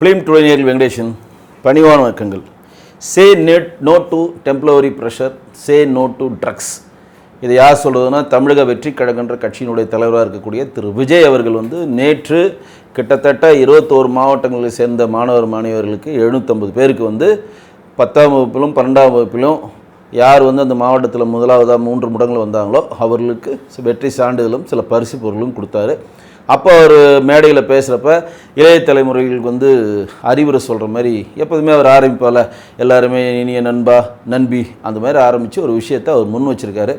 Film டுவெனியர் Venkatesan பணிவான வணக்கங்கள் say net no to temporary pleasure say no to drugs இதை யார் சொல்கிறதுனா தமிழக வெற்றி கழகன்ற கட்சியினுடைய தலைவராக இருக்கக்கூடிய திரு. விஜய் அவர்கள் வந்து நேற்று கிட்டத்தட்ட இருபத்தோரு மாவட்டங்களை சேர்ந்த மாணவர் மாணவியர்களுக்கு எழுநூற்றம்பது பேருக்கு வந்து பத்தாம் வகுப்பிலும் பன்னெண்டாம் வகுப்பிலும் யார் வந்து அந்த மாவட்டத்தில் முதலாவதாக மூன்று முடங்கள் வந்தாங்களோ அவர்களுக்கு வெற்றி சான்றிதழும் சில பரிசு பொருளும் கொடுத்தாரு. அப்போ அவர் மேடையில் பேசுகிறப்ப இளைய தலைமுறைகளுக்கு வந்து அறிவுரை சொல்கிற மாதிரி எப்போதுமே அவர் ஆரம்பிப்பால எல்லாருமே இனிய நண்பா நண்பி அந்த மாதிரி ஆரம்பித்து ஒரு விஷயத்தை அவர் முன் வச்சுருக்காரு.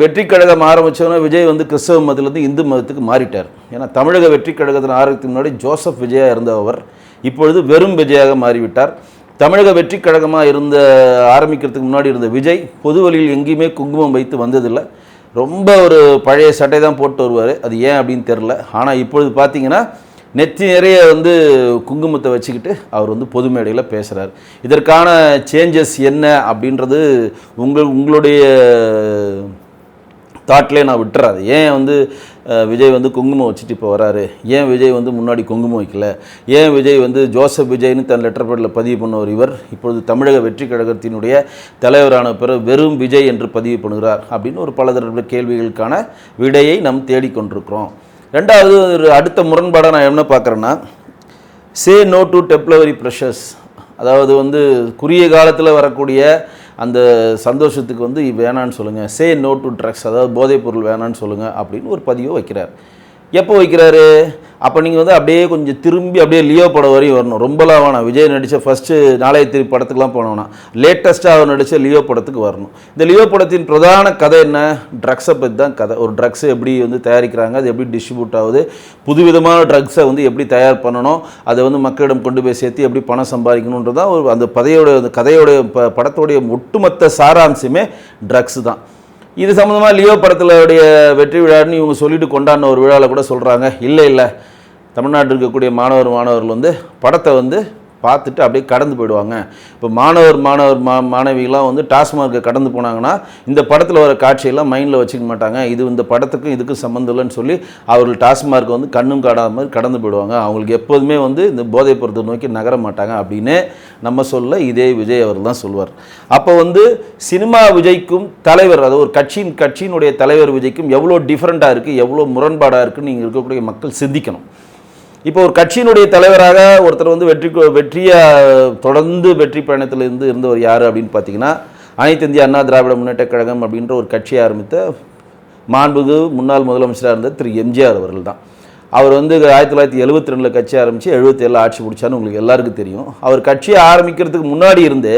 வெற்றி கழகம் ஆரம்பித்தவொன்னே விஜய் வந்து கிறிஸ்தவ மதத்துலேருந்து இந்து மதத்துக்கு மாறிட்டார். ஏன்னா தமிழக வெற்றி கழகத்தின் ஆரம்பத்துக்கு முன்னாடி ஜோசப் விஜயா இருந்த அவர். இப்பொழுது வெறும் விஜயாக மாறிவிட்டார். தமிழக வெற்றி கழகமாக இருந்த ஆரம்பிக்கிறதுக்கு முன்னாடி இருந்த விஜய் பொது வழியில் எங்கேயுமே குங்குமம் வைத்து வந்ததில்லை. ரொம்ப ஒரு பழைய சட்டை தான் போட்டு வருவார். அது ஏன் அப்படின்னு தெரில ஆனால் இப்பொழுது பார்த்தீங்கன்னா நெத்தி நிறைய வந்து குங்குமத்தை வச்சுக்கிட்டு அவர் வந்து பொது மேடையில் பேசுகிறார் இதற்கான சேஞ்சஸ் என்ன அப்படின்றது உங்கள் உங்களுடைய தாட்லேயே நான் விட்டுறாது. ஏன் வந்து விஜய் வந்து குங்குமம் வச்சுட்டு இப்போ வராரு. ஏன் விஜய் வந்து முன்னாடி குங்குமம் வைக்கல? ஏன் விஜய் வந்து ஜோசப் விஜய்னு தன் லெட்டர் பேடில் பதிவு பண்ணவர் இவர்? இப்பொழுது தமிழக வெற்றி கழகத்தினுடைய தலைவரான பிறகு வெறும் விஜய் என்று பதிவு பண்ணுகிறார் அப்படின்னு ஒரு பலதர கேள்விகளுக்கான விடையை நாம் தேடிக்கொண்டிருக்கிறோம் ரெண்டாவது ஒரு அடுத்த முரண்பாடாக நான் என்ன பார்க்குறேன்னா say no to temporary pleasures அதாவது வந்து குறுகிய காலத்தில் வரக்கூடிய அந்த சந்தோஷத்துக்கு வந்து வேணான்னு சொல்லுங்கள் சே நோ டு ட்ரக்ஸ் அதாவது போதைப் பொருள் வேணான்னு சொல்லுங்கள் அப்படின்னு ஒரு பதிவை வைக்கிறார். எப்போ வைக்கிறாரு? அப்போ நீங்கள் வந்து அப்படியே கொஞ்சம் திரும்பி அப்படியே லியோ படம் வரையும் வரணும். ரொம்பலாம் வேணாம். விஜய் நடித்த ஃபஸ்ட்டு நாளைய திரு படத்துக்குலாம் போனோம்னா லேட்டஸ்ட்டாக அவர் நடித்த லியோ படத்துக்கு வரணும். இந்த லியோ படத்தின் பிரதான கதை என்ன? ட்ரக்ஸை பற்றி தான் கதை. ஒரு ட்ரக்ஸை எப்படி வந்து தயாரிக்கிறாங்க? அது எப்படி டிஸ்ட்ரிபியூட் ஆகுது? புதுவிதமான ட்ரக்ஸை வந்து எப்படி தயார் பண்ணணும்? அதை வந்து மக்களிடம் கொண்டு போய் சேர்த்து எப்படி பணம் சம்பாதிக்கணுன்றது தான் ஒரு அந்த பதையோட அந்த கதையோடைய ப படத்தோடைய ஒட்டுமொத்த சாராம்சமே ட்ரக்ஸ் தான். இது சம்மந்தமாக லியோ படத்திலுடைய வெற்றி விழான்னு இவங்க சொல்லிட்டு கொண்டாடின ஒரு விழாவில் கூட சொல்கிறாங்க இல்லை இல்லை. தமிழ்நாட்டில் இருக்கக்கூடிய மாணவர் மாணவர்கள் வந்து படத்தை வந்து பார்த்துட்டு அப்படியே கடந்து போயிடுவாங்க. இப்போ மாணவர் மாணவர் மா மாணவிகளாம் வந்து டாஸ்மார்க்கை கடந்து போனாங்கன்னா இந்த படத்தில் வர காட்சியெல்லாம் மைண்டில் வச்சுக்க மாட்டாங்க. இது இந்த படத்துக்கும் இதுக்கும் சம்மந்தம் இல்லைன்னு சொல்லி அவர்கள் டாஸ்மார்க்கை வந்து கண்ணும் காடாத மாதிரி கடந்து போயிடுவாங்க. அவங்களுக்கு எப்போதுமே வந்து இந்த போதைப் பொருத்தை நோக்கி நகர மாட்டாங்க அப்படின்னு நம்ம சொல்ல இதே விஜய் அவர் தான் சொல்வார். அப்போ வந்து சினிமா விஜய்க்கும் தலைவர் அதாவது ஒரு கட்சியின் கட்சியினுடைய தலைவர் விஜய்க்கும் எவ்வளோ டிஃப்ரெண்ட்டாக இருக்குது எவ்வளோ முரண்பாடாக இருக்குன்னு நீங்கள் இருக்கக்கூடிய மக்கள் சிந்திக்கணும். இப்போ ஒரு கட்சியினுடைய தலைவராக ஒருத்தர் வந்து வெற்றி வெற்றியை தொடர்ந்து வெற்றி பயணத்தில் இருந்து இருந்தவர் யார் அப்படின்னு பார்த்தீங்கன்னா அனைத்து இந்திய அண்ணா திராவிட முன்னேற்றக் கழகம் அப்படின்ற ஒரு கட்சியை ஆரம்பித்த மாண்புகு முன்னாள் முதலமைச்சராக இருந்த திரு எம்ஜிஆர் அவர்கள் தான் அவர் வந்து ஆயிரத்தி தொள்ளாயிரத்தி எழுபத்தி ரெண்டில் கட்சி ஆரம்பித்து எழுபத்தேழில் ஆட்சி பிடிச்சான்னு உங்களுக்கு எல்லாருக்கும் தெரியும். அவர் கட்சியை ஆரம்பிக்கிறதுக்கு முன்னாடி இருந்து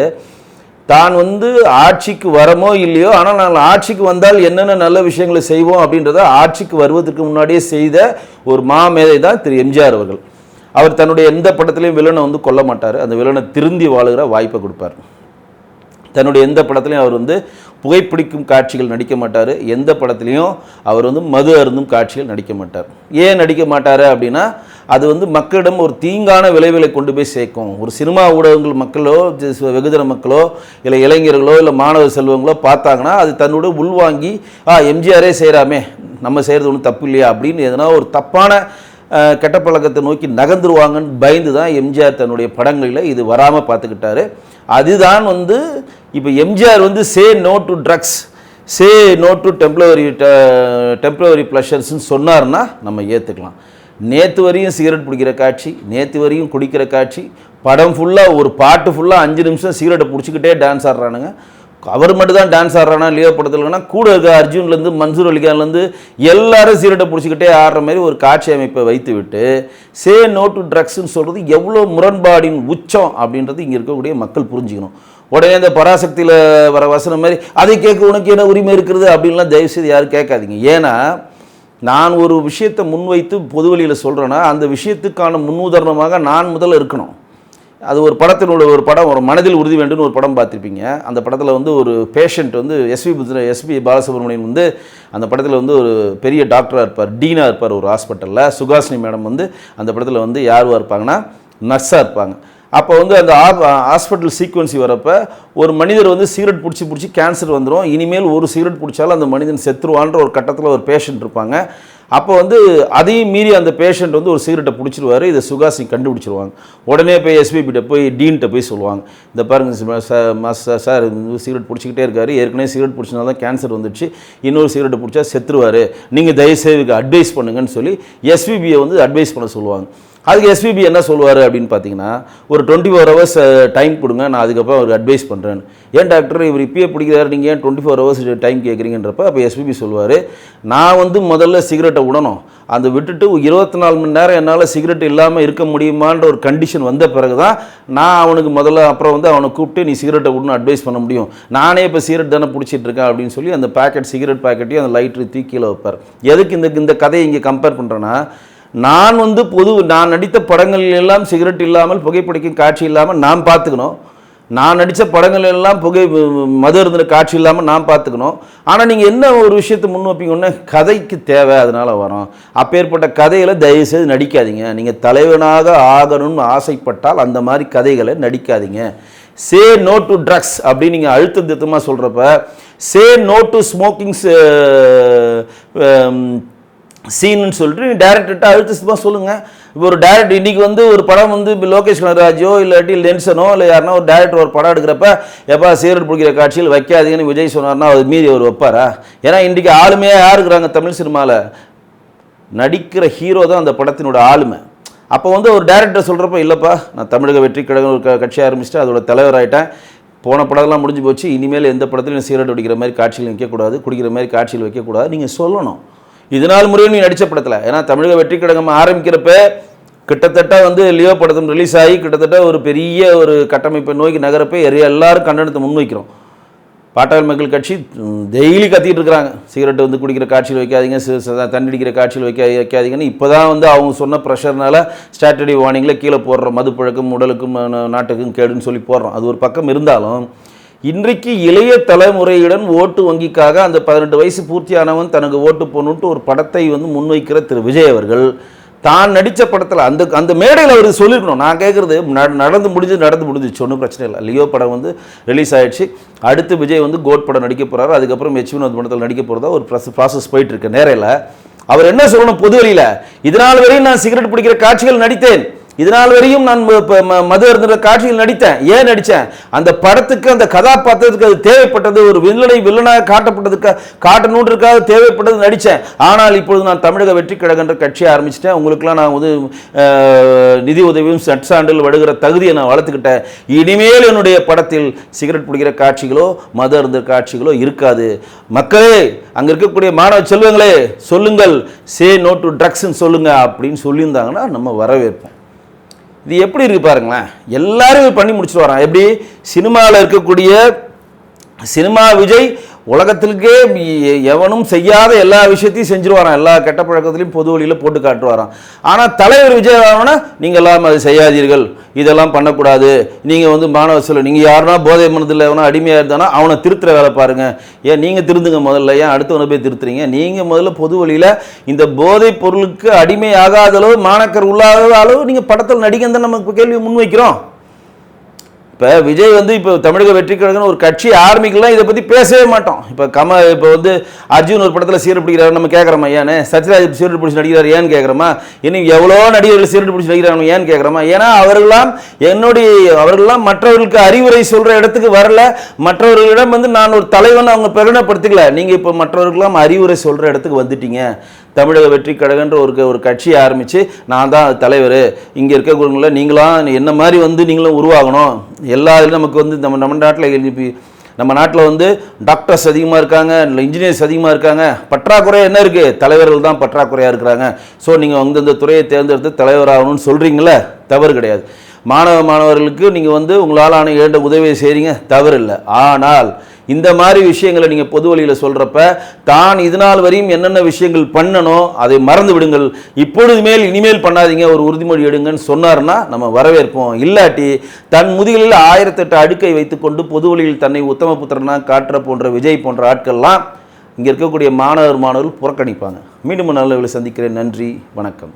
தான் வந்து ஆட்சிக்கு வரமோ இல்லையோ ஆனால் நாங்கள் ஆட்சிக்கு வந்தால் என்னென்ன நல்ல விஷயங்களை செய்வோம் அப்படின்றத ஆட்சிக்கு வருவதற்கு முன்னாடியே செய்த ஒரு மாமேதை தான் திரு எம்ஜிஆர் அவர்கள். அவர் தன்னுடைய எந்த படத்துலையும் வில்லனை வந்து கொல்ல மாட்டார். அந்த வில்லனை திருந்தி வாழுகிற வாய்ப்பை கொடுப்பார். தன்னுடைய எந்த படத்துலையும் அவர் வந்து புகைப்பிடிக்கும் காட்சிகள் நடிக்க மாட்டார். எந்த படத்துலையும் அவர் வந்து மது அருந்தும் காட்சிகள் நடிக்க மாட்டார். ஏன் நடிக்க மாட்டார் அப்படின்னா அது வந்து மக்களிடம் ஒரு தீங்கான விளைவுகளை கொண்டு போய் சேர்க்கும். ஒரு சினிமா ஊடகங்கள் மக்களோ வெகுஜன மக்களோ இல்லை இளைஞர்களோ இல்லை மாணவ செல்வங்களோ பார்த்தாங்கன்னா அது தன்னோட உள்வாங்கி ஆ எம்ஜிஆரே செய்கிறாமே நம்ம செய்கிறது ஒன்றும் தப்பு இல்லையா? அப்படின்னு எதனா ஒரு தப்பான கெட்ட பழக்கத்தை நோக்கி நகர்ந்துருவாங்கன்னு பயந்து தான் எம்ஜிஆர் தன்னுடைய படங்களில் இது வராமல் பார்த்துக்கிட்டாரு. அதுதான் வந்து இப்போ எம்ஜிஆர் வந்து say no to drugs say no to temporary temporary ப்ளஷர்ஸ்னு சொன்னார்னா நம்ம ஏற்றுக்கலாம் நேற்று வரையும் சிகரெட் பிடிக்கிற காட்சி நேற்று வரையும் குடிக்கிற காட்சி படம் ஃபுல்லாக ஒரு பாட்டு ஃபுல்லாக அஞ்சு நிமிஷம் சிகரெட்டை பிடிச்சிக்கிட்டே டான்ஸ் ஆடுறானுங்க. அவர் மட்டும் தான் டான்ஸ் ஆடுறானா லியோ படத்துலனா கூட இருக்க அர்ஜுன்லேருந்து மன்சூர் அலிகான்லேருந்து எல்லாரும் சீரட்டை பிடிச்சிக்கிட்டே ஆடுற மாதிரி ஒரு காட்சி அமைப்பை வைத்து விட்டு சே நோ டு ட்ரக்ஸ்ன்னு சொல்கிறது எவ்வளோ முரண்பாடின் உச்சம் அப்படின்றது இங்கே இருக்கக்கூடிய மக்கள் புரிஞ்சுக்கணும். உடனே இந்த பராசக்தியில் வர வசனம் மாதிரி அதை கேட்க உனக்கு என்ன உரிமை இருக்கிறது? அப்படின்லாம் தயவுசெய்து யாரும் கேட்காதீங்க. ஏன்னா நான் ஒரு விஷயத்தை முன்வைத்து பொதுவெளியில் சொல்கிறேன்னா அந்த விஷயத்துக்கான முன்னுதாரணமாக நான் முதல்ல இருக்கணும். அது ஒரு படத்தினுடைய ஒரு படம் ஒரு மனதில் உறுதி வேண்டும்னு ஒரு படம் பார்த்துருப்பீங்க. அந்த படத்தில் வந்து ஒரு பேஷண்ட் வந்து எஸ்பி புத்திர எஸ்பி பாலசுப்ரமணியன் வந்து அந்த படத்தில் வந்து ஒரு பெரிய டாக்டராக இருப்பார் டீனாக இருப்பார் ஒரு ஹாஸ்பிட்டலில் சுகாசினி மேடம் வந்து அந்த படத்தில் வந்து யாருவாக இருப்பாங்கன்னா நர்ஸாக இருப்பாங்க. அப்போ வந்து அந்த ஹாஸ்பிட்டல் சீக்வன்சி வரப்போ ஒரு மனிதர் வந்து சிகரெட் பிடிச்சி பிடிச்சி கேன்சர் வந்துடும் இனிமேல் ஒரு சிகரெட் பிடிச்சாலும் அந்த மனிதன் செத்துருவான்ற ஒரு கட்டத்தில் ஒரு பேஷண்ட் இருப்பாங்க. அப்போ வந்து அதையும் மீறி அந்த பேஷண்ட் வந்து ஒரு சிகரெட்டை பிடிச்சிருவாரு. இதை சுகாசி கண்டுபிடிச்சிருவாங்க. உடனே போய் எஸ்பிபிட்ட போய் டீன்கிட்ட போய் சொல்லுவாங்க. இந்த பாருங்க சார் சார் சிகரெட் பிடிச்சிக்கிட்டே இருக்காரு. ஏற்கனவே சிகரெட் பிடிச்சனால தான் கேன்சர் வந்துடுச்சு. இன்னொரு சிகரெட்டை பிடிச்சா செத்துருவார். நீங்கள் தயவுசெய்து அட்வைஸ் பண்ணுங்கன்னு சொல்லி எஸ்பிபியை வந்து அட்வைஸ் பண்ண சொல்லுவாங்க. அதுக்கு எஸ்பிபி என்ன சொல்லுவார் அப்படின்னு பார்த்தீங்கன்னா ஒரு டுவெண்ட்டி ஃபோர் ஹவர்ஸ் டைம் கொடுங்க நான் அதுக்கப்புறம் அவருக்கு அட்வைஸ் பண்ணுறேன் ஏன் டாக்டர் இவர் இப்பயே பிடிக்கிறாரு நீங்கள் ஏன் டுவெண்ட்டி ஃபோர் ஹவர்ஸ் டைம் கேட்குறீங்கன்றப்ப அப்போ எஸ்பிபி சொல்லுவார் நான் வந்து முதல்ல சிகரெட்டை விடணும் அந்த விட்டுட்டு இருபத்தி நாலு மணி நேரம் என்னால் சிகரெட் இல்லாமல் இருக்க முடியுமான்ற ஒரு கண்டிஷன் வந்த பிறகு தான் நான் அவனுக்கு முதல்ல அப்புறம் வந்து அவனை கூப்பிட்டு நீ சிகரெட்டை விடணும் அட்வைஸ் பண்ண முடியும். நானே இப்போ சிகரெட் தானே பிடிச்சிட்டு இருக்கேன் அப்படின்னு சொல்லி அந்த பேக்கெட் சிகரெட் பேக்கெட்டையும் அந்த லைட்ரு தூக்கியில் வைப்பார். எதுக்கு இந்த இந்த கதையை இங்கே கம்பேர் பண்ணுறேன்னா நான் வந்து பொது நான் நடித்த படங்கள் எல்லாம் சிகரெட் இல்லாமல் புகைப்பிடிக்கும் காட்சி இல்லாமல் நான் பார்த்துக்கணும். நான் நடித்த படங்கள் எல்லாம் புகை மது இருந்த காட்சி இல்லாமல் நான் பார்த்துக்கணும். ஆனால் நீங்கள் என்ன ஒரு விஷயத்தை முன் வைப்பீங்கன்னா கதைக்கு தேவை அதனால் வரும். அப்பேற்பட்ட கதைகளை தயவுசெய்து நடிக்காதீங்க. நீங்கள் தலைவனாக ஆகணும்னு ஆசைப்பட்டால் அந்த மாதிரி கதைகளை நடிக்காதீங்க. சே நோ டு ட்ரக்ஸ் அப்படின்னு நீங்கள் அழுத்த திருத்தமாக சொல்கிறப்ப சே நோ டு ஸ்மோக்கிங்ஸ் சீன்னு சொல்லிட்டு நீ டேரக்டர்கிட்ட அழுத்தமாக சொல்லுங்கள் இப்போ ஒரு டேரக்டர் இன்றைக்கி வந்து ஒரு படம் வந்து இப்போ லோகேஷ் கனகராஜோ இல்லாட்டி லென்சனோ இல்லை யாருன்னா ஒரு டேரக்டர் ஒரு படம் எடுக்கிறப்ப எப்பா சீரட் பிடிக்கிற காட்சியில் வைக்காதீங்கன்னு விஜய் சொன்னார்னா அது மீறி அவர் வைப்பாரா? ஏன்னா இன்றைக்கி ஆளுமையாக யார் இருக்கிறாங்க தமிழ் சினிமாவில் நடிக்கிற ஹீரோ தான் அந்த படத்தினோட ஆளுமை. அப்போ வந்து ஒரு டேரக்டர் சொல்கிறப்ப இல்லைப்பா நான் தமிழக வெற்றி கழகம் ஒரு கட்சி ஆரம்பிச்சுட்டு அதோட தலைவர் ஆகிட்டேன் போன படம்லாம் முடிஞ்சு போச்சு இனிமேல் எந்த படத்துலையும் சீரட் அடிக்கிற மாதிரி காட்சியில் வைக்கக்கூடாது குடிக்கிற மாதிரி காட்சியில் வைக்கக்கூடாது. நீங்கள் சொல்லணும். இதனால் முறையும் நீ நடித்த படத்தில் ஏன்னா தமிழக வெற்றி கழகம் ஆரம்பிக்கிறப்ப கிட்டத்தட்ட வந்து லியோ படத்தும் ரிலீஸ் ஆகி கிட்டத்தட்ட ஒரு பெரிய ஒரு கட்டமைப்பை நோக்கி நகரப்ப எல்லாரும் கண்டனத்தை முன்வைக்கிறோம். பாட்டாளி மக்கள் கட்சி டெய்லி கத்திட்டு இருக்கிறாங்க. சிகரெட் வந்து குடிக்கிற காட்சியில் வைக்காதீங்க தண்ணி அடிக்கிற காட்சியில் வைக்க வைக்காதீங்கன்னு இப்போ தான் வந்து அவங்க சொன்ன ப்ரெஷர்னால ஸ்ட்ராட்டடி வார்னிங்கில் கீழே போடுறோம் மது பழக்கம் உடலுக்கும் நாட்டுக்கும் கேடுன்னு சொல்லி போடுறோம். அது ஒரு பக்கம் இருந்தாலும் இன்றைக்கு இளைய தலைமுறையுடன் ஓட்டு வங்கிக்காக அந்த பதினெட்டு வயசு பூர்த்தியானவன் தனக்கு ஓட்டு போடணுன்ட்டு ஒரு படத்தை வந்து முன்வைக்கிற திரு விஜய் அவர்கள். தான் நடித்த படத்தில் அந்த அந்த மேடையில் அவர் சொல்லியிருக்கணும் நான் கேட்குறது நடந்து முடிஞ்சு நடந்து முடிஞ்சிச்சு. ஒன்றும் பிரச்சனை இல்லை. லியோ படம் வந்து ரிலீஸ் ஆயிடுச்சு. அடுத்து விஜய் வந்து கோட் படம் நடிக்க போகிறாரு அதுக்கப்புறம் எச் வினோத் படத்தில் நடிக்க போகிறதா ஒரு ப்ரஸ் ப்ராசஸ் போயிட்டுருக்கு நேரில் நேரையில் அவர் என்ன சொல்லணும் பொது வழியில் இதனால் வரையும் நான் சிகரெட் பிடிக்கிற காட்சிகள் நடித்தேன். இதனால் வரையும் நான் மது அருந்திர காட்சியில் நடித்தேன். ஏன் நடித்தேன்? அந்த படத்துக்கு அந்த கதாபாத்திரத்துக்கு அது தேவைப்பட்டது ஒரு வில்லனை வில்லனாக காட்டப்பட்டதுக்கு காட்டணுன்றதுக்காக தேவைப்பட்டது நடித்தேன். ஆனால் இப்பொழுது நான் தமிழக வெற்றி கழகன்ற கட்சியை ஆரம்பிச்சிட்டேன். உங்களுக்குலாம் நான் வந்து நிதி உதவியும் சட்சாண்டில் வடுகிற தகுதியை நான் வளர்த்துக்கிட்டேன். இனிமேல் என்னுடைய படத்தில் சிகரெட் பிடிக்கிற காட்சிகளோ மது அருந்த காட்சிகளோ இருக்காது. மக்களே அங்கே இருக்கக்கூடிய மாணவ செல்வங்களே சொல்லுங்கள். சே நோ டு ட்ரக்ஸ்ன்னு சொல்லுங்கள் அப்படின்னு சொல்லியிருந்தாங்கன்னா நம்ம வரவேற்போம். இது எப்படி இருக்கு பாருங்களேன். எல்லாரும் பண்ணி முடிச்சுட்டு வரான் எப்படி? சினிமாவில் இருக்கக்கூடிய சினிமா விஜய் உலகத்திற்கே எவனும் செய்யாத எல்லா விஷயத்தையும் செஞ்சுருவாராம். எல்லா கெட்ட பழக்கத்துலையும் பொது வழியில் போட்டு காட்டுவாராம். ஆனால் தலைவர் விஜய் நீங்கள் எல்லாம் அதை செய்யாதீர்கள். இதெல்லாம் பண்ணக்கூடாது. நீங்கள் வந்து மாணவர் சொல்ல நீங்கள் யாருனா போதை மனதில் எவனா அடிமையாக இருந்தானா அவனை திருத்துற வேலை பாருங்கள் ஏன் நீங்கள் திருந்துங்க முதல்ல. ஏன் அடுத்தவனை போய் திருத்துறீங்க? நீங்கள் முதல்ல பொது வழியில் இந்த போதைப் பொருளுக்கு அடிமை ஆகாத அளவு மாணக்கர் உள்ளாத அளவு நீங்கள் படத்தில் நடிகன்னு தான் நமக்கு கேள்வி முன்வைக்கிறோம். இப்போ விஜய் வந்து இப்போ தமிழக வெற்றி கழகம்னு ஒரு கட்சி ஆரம்பிக்கலாம் இதை பற்றி பேசவே மாட்டோம். இப்போ கம இப்போ வந்து அர்ஜுன் ஒரு படத்தில் சீரட் பிடிக்கிறாரு நம்ம கேட்குறோமா ஏன்னு சத்யராஜ் சீரட் பிடிச்சி நடிக்கிறார் ஏன்னு கேட்குறோமா இன்னும் எவ்வளோ நடிகர்கள் சீரட் பிடிச்சி நடிக்கிறாங்க ஏன்னு கேட்குறோமா ஏன்னா அவர்கள்லாம் என்னுடைய அவர்கள்லாம் மற்றவர்களுக்கு அறிவுரை சொல்கிற இடத்துக்கு வரல. மற்றவர்களிடம் வந்து நான் ஒரு தலைவன் அவங்க பிரகடனப்படுத்திக்கல நீங்கள் இப்போ மற்றவர்களுக்கெல்லாம் அறிவுரை சொல்கிற இடத்துக்கு வந்துட்டீங்க. தமிழக வெற்றி கழகன்ற ஒரு ஒரு கட்சியை ஆரம்பித்து நான் தான் தலைவர். இங்கே இருக்கக்கூடியவங்கள நீங்களாம் என்ன மாதிரி வந்து நீங்களும் உருவாகணும். எல்லா இதுலையும் நமக்கு வந்து நம்ம நம்ம நாட்டில் நம்ம நாட்டில் வந்து டாக்டர்ஸ் அதிகமாக இருக்காங்க இல்லை இன்ஜினியர்ஸ் அதிகமாக இருக்காங்க. பற்றாக்குறை என்ன இருக்குது தலைவர்கள் தான் பற்றாக்குறையாக இருக்கிறாங்க. ஸோ நீங்கள் வந்து இந்த துறையை தேர்ந்தெடுத்து தலைவராகணும்னு சொல்கிறீங்களே தவறு கிடையாது. மாணவ மாணவர்களுக்கு நீங்கள் வந்து உங்களால் ஆன ஏண்ட உதவியை செய்கிறீங்க தவறு இல்லை. ஆனால் இந்த மாதிரி விஷயங்களை நீங்கள் பொது வழியில் சொல்கிறப்ப தான் இது நாள் வரையும் என்னென்ன விஷயங்கள் பண்ணணும் அதை மறந்து விடுங்கள். இப்பொழுது மேல் இனிமேல் பண்ணாதீங்க ஒரு உறுதிமொழி எடுங்கன்னு சொன்னார்னா நம்ம வரவேற்போம். இல்லாட்டி தன் முதுகில் ஆயிரத்தெட்டு அடுக்கை வைத்துக்கொண்டு பொது வழியில் தன்னை உத்தம புத்திரனாக காட்டுற போன்ற விஜய் போன்ற ஆட்கள்லாம் இங்கே இருக்கக்கூடிய மாணவர் மாணவர்கள் புறக்கணிப்பாங்க. மீண்டும் நல்ல சந்திக்கிறேன். நன்றி. வணக்கம்.